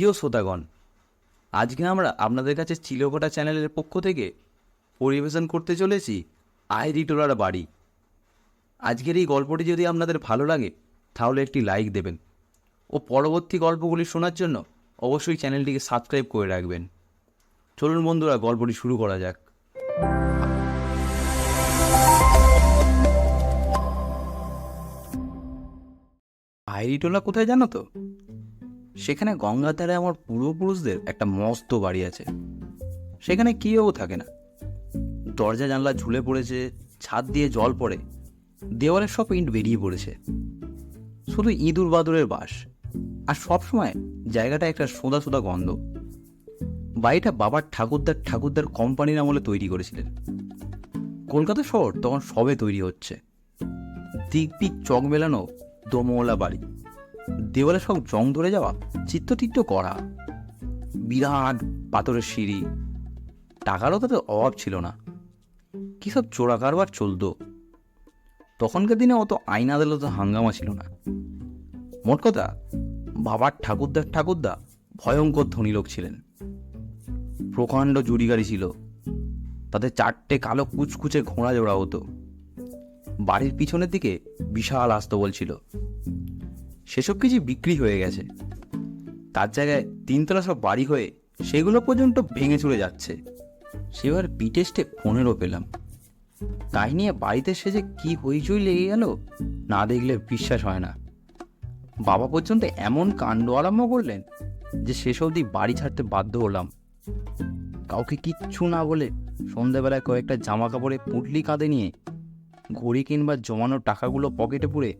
প্রিয় শ্রোতাগণ, আজকে আমরা আপনাদের কাছে চিলকোটা চ্যানেলের পক্ষ থেকে পরিবেশন করতে চলেছি আইরি টোলার বাড়ি। আজকের এই গল্পটি যদি আপনাদের ভালো লাগে, তাহলে একটি লাইক দেবেন ও পরবর্তী গল্পগুলি শোনার জন্য অবশ্যই চ্যানেলটিকে সাবস্ক্রাইব করে রাখবেন। চলুন বন্ধুরা, গল্পটি শুরু করা যাক। আইরিটোলা কোথায় জানো তো? সেখানে গঙ্গার ধারে আমার পূর্বপুরুষদের একটা মস্ত বাড়ি আছে। সেখানে কেউ থাকে না। দরজা জানলা ঝুলে পড়েছে, ছাদ দিয়ে জল পড়ে, দেওয়ালের সব ইট বেরিয়ে পড়েছে। শুধু ইঁদুর বাদুরের বাস। আর সবসময় জায়গাটা একটা সোদা সোদা গন্ধ। বাড়িটা বাবার ঠাকুরদার ঠাকুরদার কোম্পানির আমলে তৈরি করেছিলেন। কলকাতা শহর তখন সবে তৈরি হচ্ছে। দিক চক মেলানো দোমওয়ালা বাড়ি। দেওয়ালে সব জং ধরে যাওয়া চিত্তটিত্ত করা। বিরাট পাথরের সিঁড়ি। টাকারও তাদের অভাব ছিল না। কী সব চোরা কারবার চলতো? তখনকার দিনে অত আইন আদালত হাঙ্গামা ছিল না। মোট কথা, বাবার ঠাকুরদার ঠাকুরদা ভয়ঙ্কর ধনী লোক ছিলেন। প্রকাণ্ড জুড়ি গাড়ি ছিল। তাতে চারটে কালো কুচকুচে ঘোড়া জোড়া হতো। বাড়ির পিছনের দিকে বিশাল আস্তবল ছিল। সেসব কিছু বিক্রি হয়ে গেছে। তার জায়গায় তিনতলা সব বাড়ি হয়ে সেগুলো পর্যন্ত ভেঙে চলে যাচ্ছে। সেবার বি টেস্টে পনেরো পেলাম। তাই নিয়ে বাড়িতে সে যে কী হইচই লেগে গেল, না দেখলে বিশ্বাস হয় না। বাবা পর্যন্ত এমন কাণ্ড আরম্ভ করলেন যে শেষ অবধি বাড়ি ছাড়তে বাধ্য হলাম। কাউকে কিচ্ছু না বলে সন্ধ্যাবেলায় কয়েকটা জামা কাপড়ে পুটলি কাঁধে নিয়ে ঘড়ি কিংবা জমানো টাকাগুলো পকেটে পুরে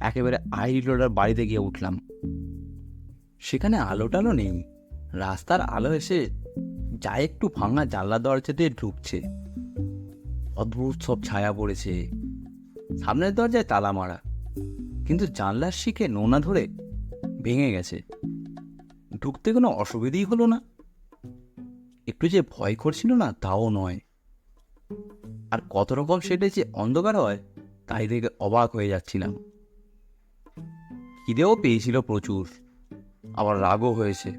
একেবারে আইরি লোডার বাড়িতে গিয়ে উঠলাম। সেখানে আলো টালো নেই। রাস্তার আলো এসে যা একটু ভাঙা জানলা দরজা দিয়ে ঢুকছে। অদ্ভুত সব ছায়া পড়েছে। সামনের দরজায় তালা মারা। কিন্তু জানলার শিখে নোনা ধরে ভেঙে গেছে। ঢুকতে কোনো অসুবিধেই হলো না। একটু যে ভয় করছিল না, তাও নয়। আর কত রকম সেটে যে অন্ধকার হয়, তাই দেখে অবাক হয়ে যাচ্ছিলাম। খিদেও পেয়েছিল প্রচুর। আবার রাগও হয়েছে।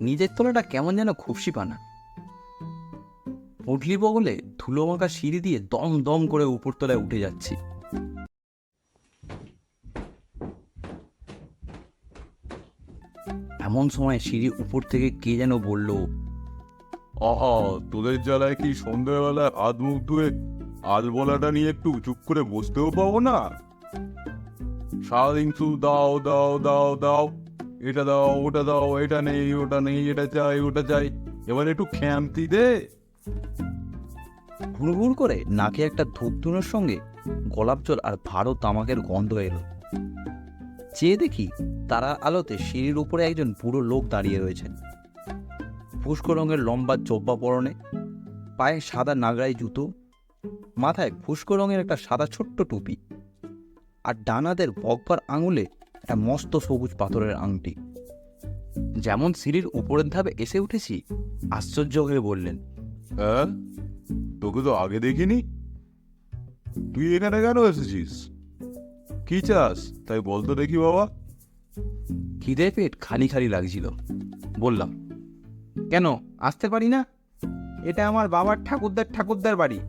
নিজের তলাটা কেমন যেন খুশি পানা পুটলি বগলে ধুলো মাখা সিঁড়ি দিয়ে দম দম করে উপরতলায় উঠে যাচ্ছি। এমন সময় সিঁড়ি উপর থেকে কে যেন বলল, আহা, তোদের জ্বালায় কি সন্ধ্যাবেলায় হাত মুখ ধুয়ে আলবলাটা নিয়ে একটু চুপ করে বসতেও পাবো না? সারাদিন শুধু দাও দাও দাও দাও এটা দাও, ওটা দাও, এটা নেই, ওটা নেই, এটা চাই, ওটা চাই। এবার একটু খ্যামতি দে। হুড় করে নাকে একটা ধূপধুনোর সঙ্গে গোলাপ জল আর ভারো তামাকের গন্ধ এলো। চেয়ে দেখি তারা আলোতে সিঁড়ির উপরে একজন বুড়ো লোক দাঁড়িয়ে রয়েছেন। ফুস্কো রঙের লম্বা চোব্বা পরনে, পায়ে সাদা নাগরাই জুতো, মাথায় ফুস্কো রঙের একটা সাদা ছোট্ট টুপি। আর ডানাদের বকবার আঙুলে একটা মস্ত সবুজ পাথরের আংটি। যেমন সিঁড়ির উপরের ধাপে এসে উঠেছি আশ্চর্য হয়ে বললেন হ্যাঁ? তোকে তো আগে দেখিনি? তুই এখানে কেন এসেছিস? কি চাস? তাই বলতো দেখি বাবা। খিদে পেট খালি খালি লাগছিল। বললাম কেন? আসতে পারি না? এটা আমার বাবার ঠাকুরদার ঠাকুরদার বাড়ি।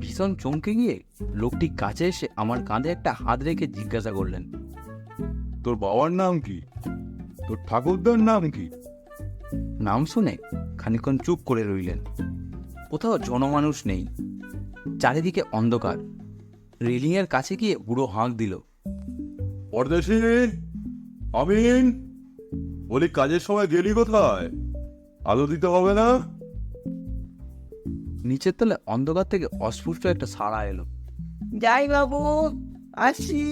ভীষণ চমকে গিয়ে লোকটি কাছে এসে আমার কাঁধে একটা হাত রেখে জিজ্ঞাসা করলেন তোর বাবার নাম কি? তোর ঠাকুরদার নাম কি? নাম শুনে খানিকক্ষণ চুপ করে রইলেন। কোথাও জনমানুষ নেই। চারিদিকে অন্ধকার। রেলিংয়ের কাছে গিয়ে বুড়ো হাঁক দিল পরদেশি আমিন! বলি কাজের সময় গেলি কোথায়? আলো দিতে হবে না? নিচের তলে অন্ধকার থেকে অস্ফুষ্ট একটা সাড়া এলো। যাই বাবু আসি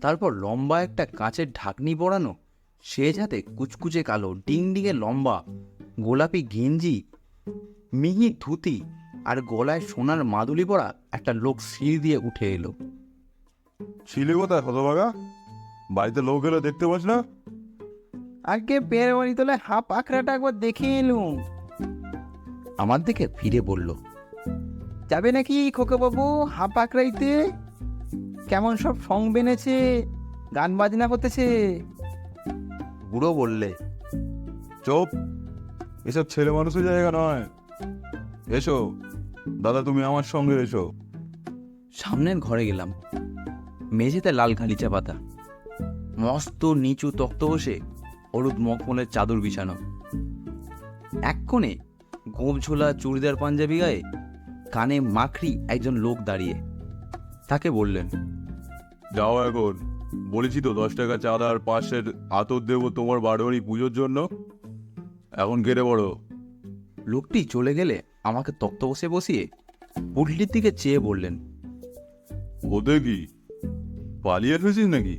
তারপর লম্বা একটা কাঁচের ঢাকনি পরানো সে যাতে কুচকুচে কালো ডিং ডিঙে লম্বা গোলাপি গেঞ্জি মিহি ধুতি আর গলায় সোনার মাদুলি পরা একটা লোক সিঁড়ি দিয়ে উঠে এলো। ছিলে কোথায় হতভাগা? বাড়িতে লোক এলো দেখতে পাস না? আগে পেয়ার বাড়ি তোলে হাফ আখড়াটা একবার দেখে এলুম। আমার দিকে ফিরে বলল যাবে নাকি খোকা বাবু হাফ আখড়াইতে? কেমন সব সং বেনেছে গান বাজনা করতেছে? বুড়ো বললে চুপ এসব ছেলে মানুষের জায়গা নয়। এসো দাদা তুমি আমার সঙ্গে এসো। সামনের ঘরে গেলাম। মেঝেতে লাল গালিচা পাতা মস্ত নিচু তক্ত বসে হলুদ মখমলের চাদর বিছানো। এক কোণে গোপ ঝোলা চুড়িদার পাঞ্জাবি গায়ে কানে মাখরি একজন লোক দাঁড়িয়ে। তাকে বললেন যাও এখন। বলেছি তো দশ টাকা চাঁদা আর পাঁচের আতর দেবো তোমার বাড়ি পুজোর জন্য। এখন কেটে পড়ো। লোকটি চলে গেলে আমাকে তক্ত বসে বসিয়ে পুটলির দিকে চেয়ে বললেন ওদের কি? পালিয়ে এসেছিস নাকি?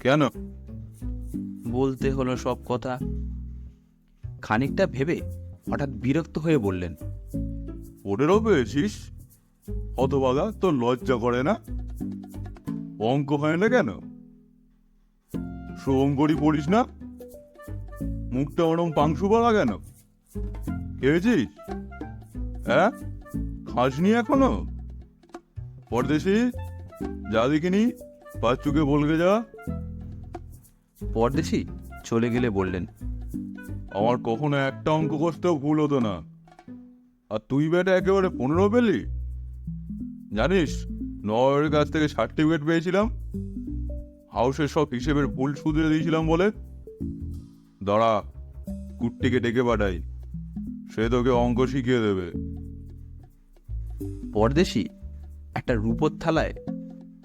কেন? বলতে হলো সব কথা। খানিকটা ভেবে হঠাৎ বিরক্ত হয়ে বললেন ওটারও পেয়েছিস? হতবাগা তোর লজ্জা করে না? অঙ্ক হয় না কেন? শ্রম করি পড়িস না? মুখটা ওরম পাংশু বলা কেন? খেয়েছিস? হ্যাঁ? খাসনি এখনও? পরদেশি? যা দেখিনি বাচ্চুকে বলবে যা। পরদেশি? চলে গেলে বললেন। আমার কখনো একটা অঙ্ক কষতেও ভুল হতো না। আর তুই বেটা একেবারে পনেরো পেলি? জানিস নয়ের কাছ থেকে সার্টিফিকেট পেয়েছিলাম। হাউসের সব হিসেবের ভুল শুধরে দিয়েছিলাম বলে। দাঁড়া কুট্টিকে ডেকে পাঠাই। সে তোকে অঙ্ক শিখিয়ে দেবে। পরদেশি একটা রূপোর থালায়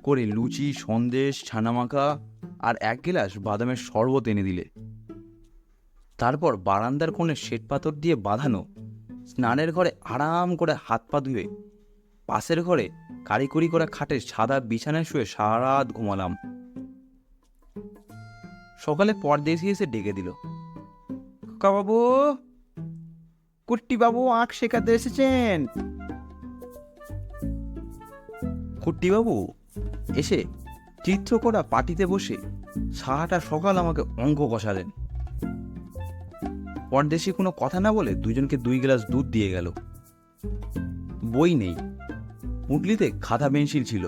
করে লুচি সন্দেশ ছানামাখা আর এক গিলাস বাদামের শরবত এনে দিলে। তারপর বারান্দার কোণে শ্বেত পাথর দিয়ে বাঁধানো, স্নানের ঘরে আরাম করে হাত পা ধুয়ে, পাশের ঘরে কারিকরি করা খাটে সাদা বিছানায় শুয়ে সারা রাত ঘুমালাম। সকালে পরদেশি এসে ডেকে দিল বাবু কুট্টি বাবু আঁক শেখাতে এসেছেন। কুট্টিবাবু? এসে চিত্র করা পাটিতে বসে সারাটা সকাল আমাকে অঙ্ক কষালেন। পরদেশি কোনো কথা না বলে দুজনকে দুই গ্লাস দুধ দিয়ে গেল। বই নেই। পুটলিতে খাতা পেন্সিল ছিল।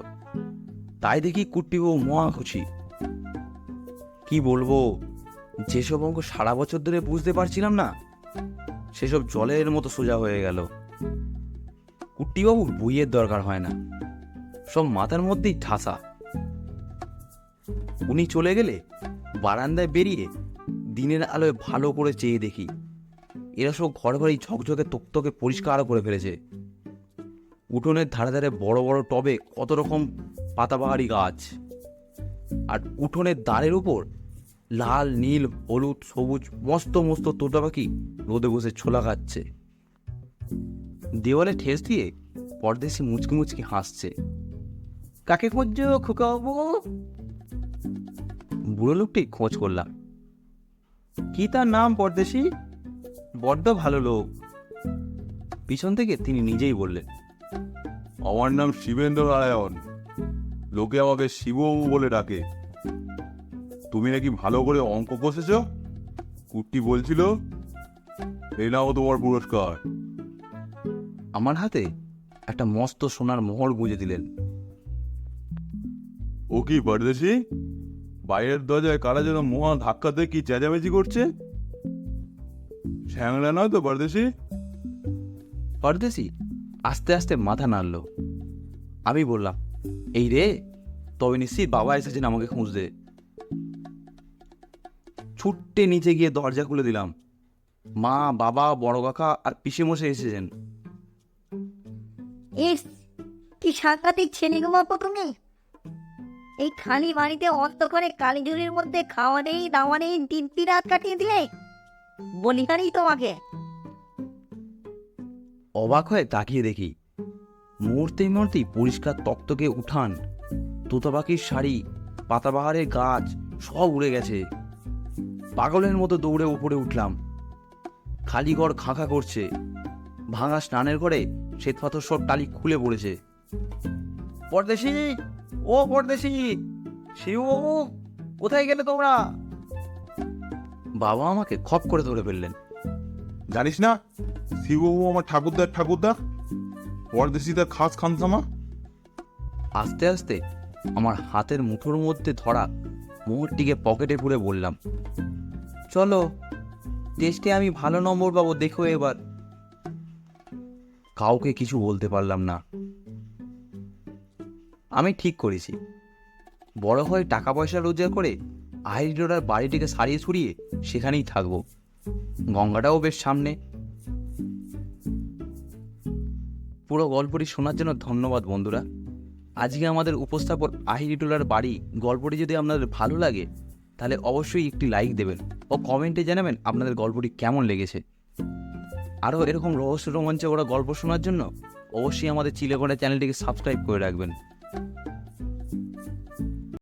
তাই দেখি কুট্টিবাবু মহা খুশি। কি বলব, যেসব অঙ্ক সারা বছর ধরে বুঝতে পারছিলাম না, সেসব জলের মতো সোজা হয়ে গেল। কুট্টিবাবুর বইয়ের দরকার হয় না। সব মাথার মধ্যেই ঠাসা। উনি চলে গেলে বারান্দায় বেরিয়ে দিনের আলোয় ভালো করে চেয়ে দেখি। এরা সব ঘর ঘরেই ঝকঝকে তকতকে পরিষ্কার করে ফেলেছে। উঠোনের ধারে ধারে বড় বড় টবে কত রকম পাতাবাহারি গাছ। আর উঠোনের দ্বারের উপর লাল, নীল, হলুদ, সবুজ, মস্ত মস্ত তোতা পাখি রোদে বসে ছোলা খাচ্ছে। দেওয়ালে ঠেস দিয়ে পরদেশি মুচকি মুচকি হাসছে। কাকে খুঁজছো? খোকা বাবু বুড়ো লোকটি খোঁজ করলাম। কি তার নাম পরদেশি? বড্ড ভালো লোক। পিছন থেকে তিনি নিজেই বললেন আমার নাম শিবেন্দ্র নারায়ণ। লোকে আমাকে শিববাবু বলে ডাকে। তুমি নাকি ভালো করে অঙ্ক কষেছ? কুট্টি বলছিল এই নাও তোমার পুরস্কার। আমার হাতে একটা মস্ত সোনার মোহর গুঁজে দিলেন। ও কি পরদেশি? বাইরের দরজায় কারা যেন মহা ধাক্কাতে কি চেঁচামেচি করছে? শ্যাংলা নয় তো পরদেশি? পরদেশি? আস্তে আস্তে মাথা নাড়ল। আমি বললাম এই রে তবে নিশ্চিত বাবা এসেছেন আমাকে খুঁজতে। ছুট্টে নিচে গিয়ে দরজা খুলে দিলাম। মা বাবা বড় কাকা আর পিসে মশে এসেছেন কি সাংঘাতিক ছেলে গো বাপু তুমি। এই খালি বাড়িতে অন্ধকারে কালীঝুরির মধ্যে খাওয়া নেই, দাওয়া নেই দিব্যি রাত কাটিয়ে দিলে? বলি হারি তোমাকে। অবাক হয়ে তাকিয়ে দেখি মুহূর্তেই মুহূর্তেই পরিষ্কার তক্তকে উঠান তোতা পাখির শাড়ি, পাতাবাহারের গাছ, সব উড়ে গেছে। পাগলের মতো দৌড়ে উপরে উঠলাম। খালি ঘর খাঁখা করছে। ভাঙা স্নানের ঘরে শ্বেতপাথর সব টালি খুলে পড়েছে। পরদেশি! ও পরদেশি শিবু বাবু কোথায় গেলে তোমরা? বাবা আমাকে খপ করে ধরে ফেললেন। জানিস না শিববাবু আমার ঠাকুরদার ঠাকুরদা পরদেশি তার খাস খানসামা। আস্তে আস্তে আমার হাতের মুঠোর মধ্যে ধরা মোহরটিকে পকেটে পুরে বললাম চলো টেস্টে আমি ভালো নম্বর পাবো দেখো এবার। কাউকে কিছু বলতে পারলাম না। আমি ঠিক করেছি। বড় হয়ে টাকা পয়সা রোজগার করে আইডিওটার বাড়িটিকে সারিয়ে ছড়িয়ে সেখানেই থাকব। গঙ্গাটাও বেশ সামনে। পুরো গল্পটি শোনার জন্য ধন্যবাদ বন্ধুরা। আজকে আমাদের উপস্থাপক আহিরিটোলার বাড়ি গল্পটি যদি আপনাদের ভালো লাগে, তাহলে অবশ্যই একটি লাইক দেবেন ও কমেন্টে জানাবেন আপনাদের গল্পটি কেমন লেগেছে। আরও এরকম রহস্য রোমাঞ্চকর গল্প শোনার জন্য অবশ্যই আমাদের চিলেকোনা চ্যানেলটিকে সাবস্ক্রাইব করে রাখবেন।